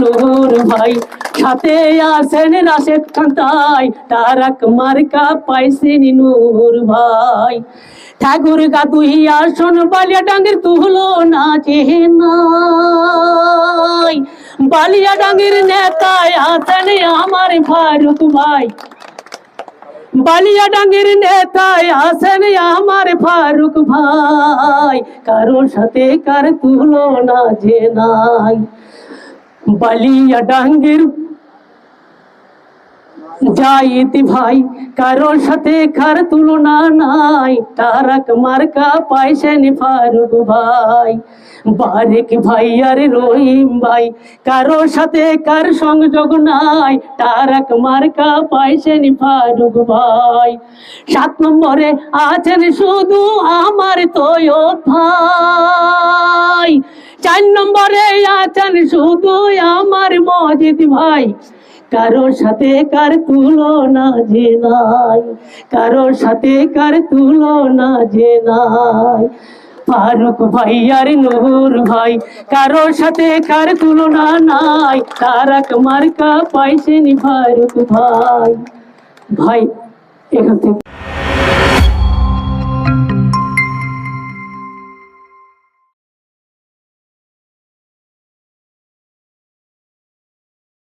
নূর ভাই, সাথে আসেন রাশেদ খান্তাই তারাক মার্কা পাইছেন নূর ভাই। ঠাকুর গা তুই আসন বালিয়া ডাঙ্গের তুহলো না চেনাই বালিয়া ডাঙ্গের নেতায় আছেন আমার ফারুক ভাই। বালিয়া ডাঙ্গের নেতায় আসেন আমার ফারুক ভাই। কারোর সাথে কার তুলনা যে নাই। বালিয়া ডাঙ্গের যাইতি ভাই, কারোর সাথে কার তুলনা নাই? তারাক মার্কা পাইছেন ফারুক ভাই। বারেক ভাই আর রহিম ভাই, কারোর সাথে কার সংযোগ নাই? তারাক মার্কা পাইছেন ফারুক ভাই। সাত নম্বরে আছেন শুধু আমার তৈয়ব ভাই। চার নম্বরে আছেন শুধু আমার মজিদ ভাই। কারোর সাথে কার তুলনা যে নাই? কারোর সাথে কার তুলনা যে নাই? ফারুক ভাই আর নূর ভাই, কারোর সাথে কার তুলনা নাই? তারাক মার্কা পাইছেন ফারুক ভাই। ভাই, এখান থেকে